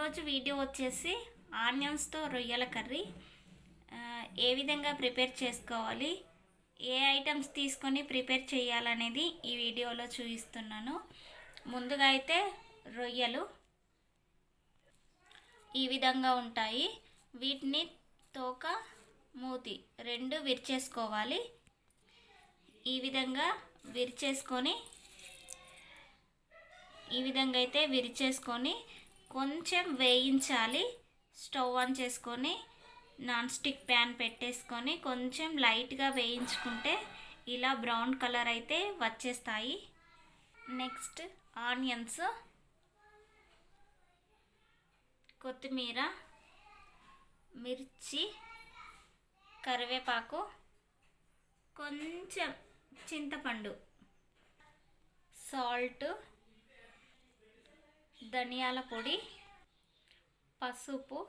ఈరోజు వీడియో వచ్చేసి ఆనియన్స్తో రొయ్యల కర్రీ. ఏ విధంగా ప్రిపేర్ చేసుకోవాలి ఏ ఐటమ్స్ తీసుకొని ప్రిపేర్ చేయాలనేది ఈ వీడియోలో చూపిస్తున్నాను. ముందుగా అయితే రొయ్యలు ఈ విధంగా ఉంటాయి. వీటిని తోక మూతి రెండు విరిచేసుకోవాలి. ఈ విధంగా విరిచేసుకొని ఈ విధంగా అయితే విరిచేసుకొని కొంచెం వేయించాలి. స్టవ్ ఆన్ చేసుకొని నాన్ స్టిక్ ప్యాన్ పెట్టేసుకొని కొంచెం లైట్గా వేయించుకుంటే ఇలా బ్రౌన్ కలర్ అయితే వచ్చేస్తాయి. నెక్స్ట్ ఆనియన్స్ కొత్తిమీర మిర్చి కరివేపాకు కొంచెం చింతపండు సాల్ట్ ధనియాల పొడి పసుపు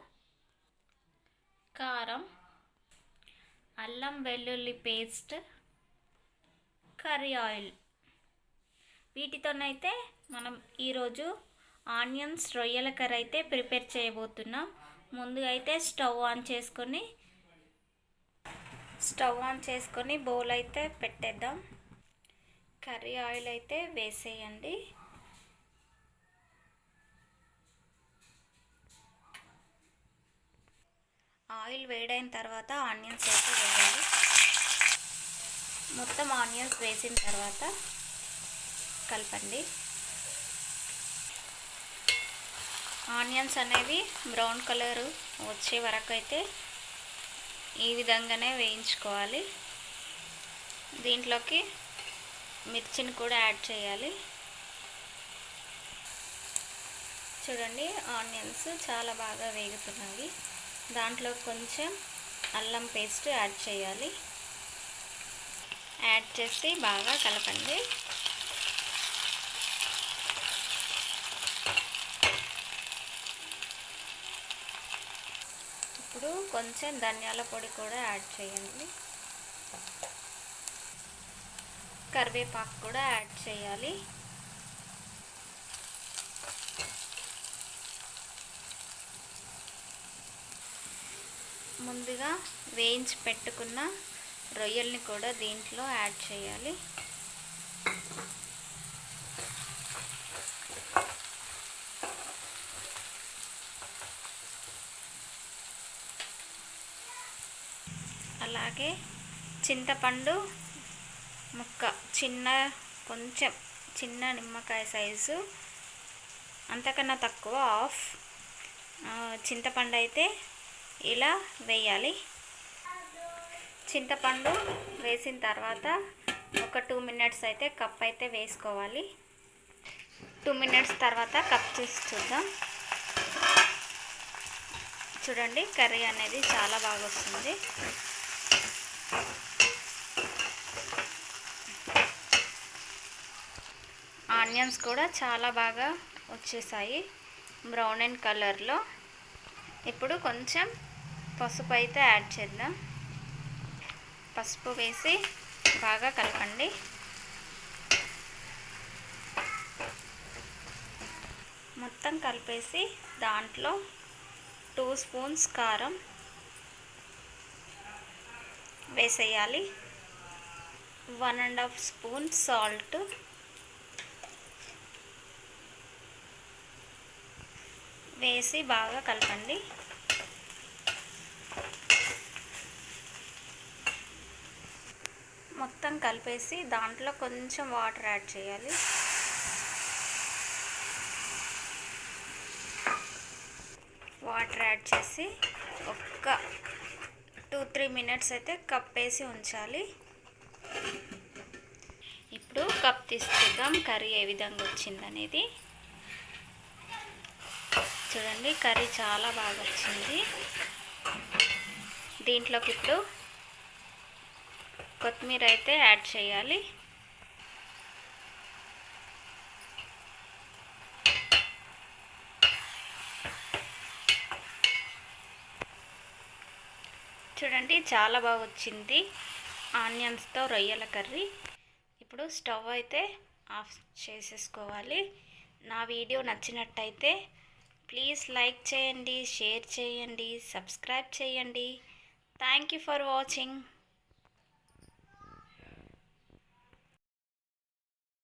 కారం అల్లం వెల్లుల్లి పేస్ట్ కర్రీ ఆయిల్. వీటితోనైతే మనం ఈరోజు ఆనియన్స్ రొయ్యల కర్రీ అయితే ప్రిపేర్ చేయబోతున్నాం. ముందుగా అయితే స్టవ్ ఆన్ చేసుకొని స్టవ్ ఆన్ చేసుకొని బౌల్ అయితే పెట్టేద్దాం. కర్రీ ఆయిల్ అయితే వేసేయండి. ఆయిల్ వేడైన తర్వాత ఆనియన్స్ అయితే వేయాలి. మొత్తం ఆనియన్స్ వేసిన తర్వాత కలపండి. ఆనియన్స్ అనేవి బ్రౌన్ కలర్ వచ్చే వరకు అయితే ఈ విధంగానే వేయించుకోవాలి. దీంట్లోకి మిర్చిని కూడా యాడ్ చేయాలి. చూడండి ఆనియన్స్ చాలా బాగా వేగుతున్నాయి. దాంట్లో కొంచెం అల్లం పేస్ట్ యాడ్ చేయాలి. యాడ్ చేసి బాగా కలపండి. ఇప్పుడు కొంచెం ధనియాల పొడి కూడా యాడ్ చేయండి. కరివేపాకు కూడా యాడ్ చేయాలి. ముందుగా వేయించి పెట్టుకున్న రొయ్యల్ని కూడా దీంట్లో యాడ్ చేయాలి. అలాగే చింతపండు ముక్క చిన్న కొంచెం చిన్న నిమ్మకాయ సైజు అంతకన్నా తక్కువ ఆఫ్ చింతపండు అయితే ఇలా వేయాలి. చింతపండు వేసిన తర్వాత ఒక టూ మినిట్స్ అయితే కప్ అయితే వేసుకోవాలి. టూ మినిట్స్ తర్వాత కప్ చేసి చూద్దాం. చూడండి కర్రీ అనేది చాలా బాగా వస్తుంది. ఆనియన్స్ కూడా చాలా బాగా వచ్చేసాయి. బ్రౌన్ అండ్ కలర్లో. ఇప్పుడు కొంచెం పసుపు అయితే యాడ్ చేద్దాం. పసుపు వేసి బాగా కలపండి. మొత్తం కలిపేసి దాంట్లో టూ స్పూన్స్ కారం వేసేయాలి. One and half spoon salt. వేసి బాగా కలపండి. మొత్తం కలిపేసి దాంట్లో కొంచెం వాటర్ యాడ్ చేయాలి. వాటర్ యాడ్ చేసి ఒక్క టూ త్రీ మినిట్స్ అయితే కప్ వేసి ఉంచాలి. ఇప్పుడు కప్ తీసుకుందాం. కర్రీ ఏ విధంగా వచ్చిందనేది చూడండి కర్రీ చాలా బాగా వచ్చింది. దీంట్లోకి ఇప్పుడు కొత్తిమీర అయితే యాడ్ చేయాలి. చూడండి చాలా బాగా వచ్చింది. ఆనియన్స్తో రొయ్యల కర్రీ. ఇప్పుడు స్టవ్ అయితే ఆఫ్ చేసేసుకోవాలి. నా వీడియో నచ్చినట్టయితే ప్లీజ్ లైక్ చేయండి షేర్ చేయండి సబ్స్క్రైబ్ చేయండి. Thank you for watching.